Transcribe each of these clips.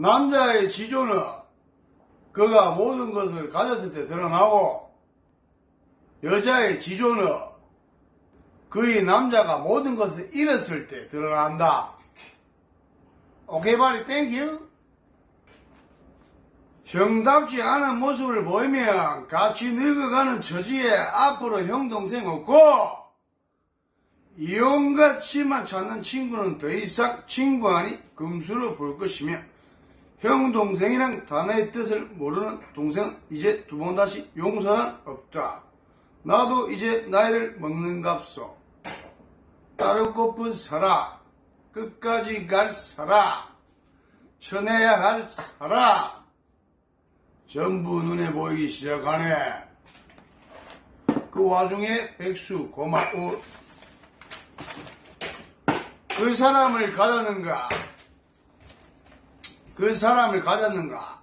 남자의 지조는 그가 모든 것을 가졌을 때 드러나고 여자의 지조는 그의 남자가 모든 것을 잃었을 때 드러난다. 오케이 바리 땡큐. 형답지 않은 모습을 보이면 같이 늙어가는 처지에 앞으로 형 동생 없고 이용같이만 찾는 친구는 더 이상 친구 아니 금수로 볼 것이며 형 동생이랑 단어의 뜻을 모르는 동생은 이제 두 번 다시 용서는 없다. 나도 이제 나이를 먹는갑소. 따를 곳은 살아. 끝까지 갈 살아. 쳐내야 할 살아. 전부 눈에 보이기 시작하네. 그 와중에 백수 고마워. 그 사람을 가졌는가? 그 사람을 가졌는가?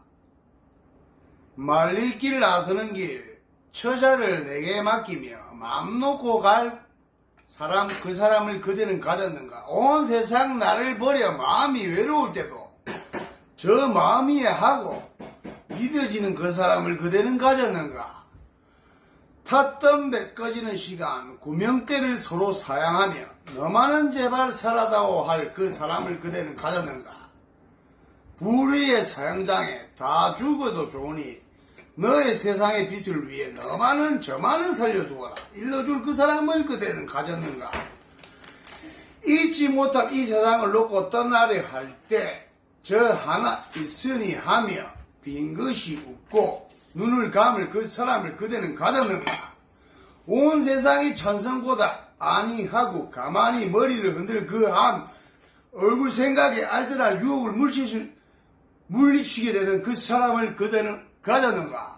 말릴 길 나서는 길, 처자를 내게 맡기며 마음 놓고 갈 사람, 그 사람을 그대는 가졌는가? 온 세상 나를 버려 마음이 외로울 때도 저 마음이야 하고 믿어지는 그 사람을 그대는 가졌는가? 탔던 배 꺼지는 시간, 구명대를 서로 사양하며 너만은 제발 살아다오 할 그 사람을 그대는 가졌는가? 불의의 사형장에 다 죽어도 좋으니 너의 세상의 빛을 위해 너만은 저만은 살려두어라. 일러줄 그 사람을 그대는 가졌는가? 잊지 못할 이 세상을 놓고 떠나려 할 때 저 하나 있으니 하며 빈 것이 없고 눈을 감을 그 사람을 그대는 가졌는가? 온 세상이 천성보다 아니하고 가만히 머리를 흔들 그 한 얼굴 생각에 알뜰할 유혹을 물리치, 물리치게 되는 그 사람을 그대는 가졌는가?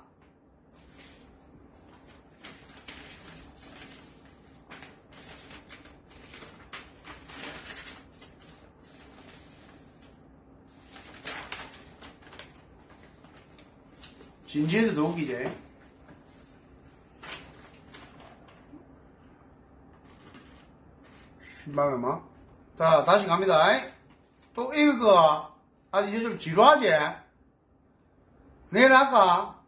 진지해서도 웃기지? 신발음아. 자, 다시 갑니다. 또 이거, 아, 이제 좀 지루하지? 내일 할까?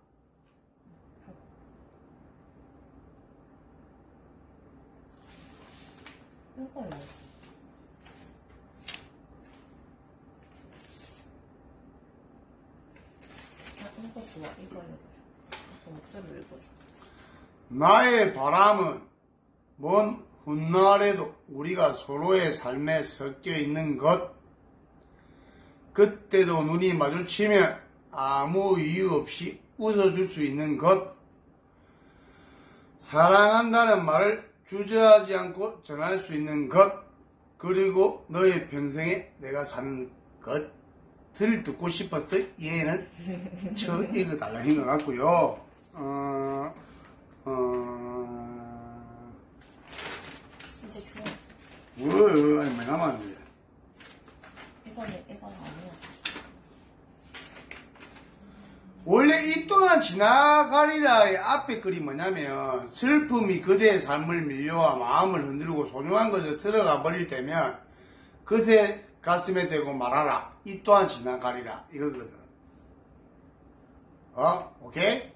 나의 바람은 먼 훗날에도 우리가 서로의 삶에 섞여 있는 것. 그때도 눈이 마주치면 아무 이유 없이 웃어줄 수 있는 것. 사랑한다는 말을 주저하지 않고 전할 수 있는 것. 그리고 너의 평생에 내가 사는 것을 듣고 싶었어. 얘는 저 이거 달라는 것 같고요. 어, 어, 이제 좋아. 뭐, 아니, 뭐 남았는데. 이거는, 아니야. 원래 이 또한 지나가리라의 앞에 글이 뭐냐면 슬픔이 그대의 삶을 밀려와 마음을 흔들고 소중한 것을 쓸어가 버릴 때면 그대 가슴에 대고 말하라. 이 또한 지나가리라. 이거거든. 어? 오케이?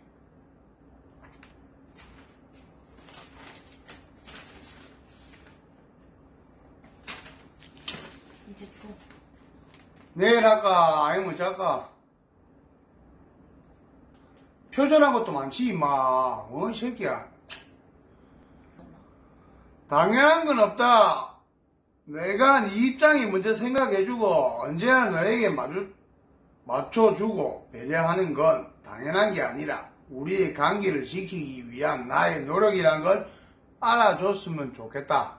이제 줘. 내일 할까? 아니면 잘까? 표절한 것도 많지, 임마. 어, 이 새끼야. 당연한 건 없다. 내가 네 입장이 먼저 생각해주고, 언제나 너에게 맞주, 맞춰주고, 배려하는 건 당연한 게 아니라, 우리의 관계를 지키기 위한 나의 노력이란 걸 알아줬으면 좋겠다.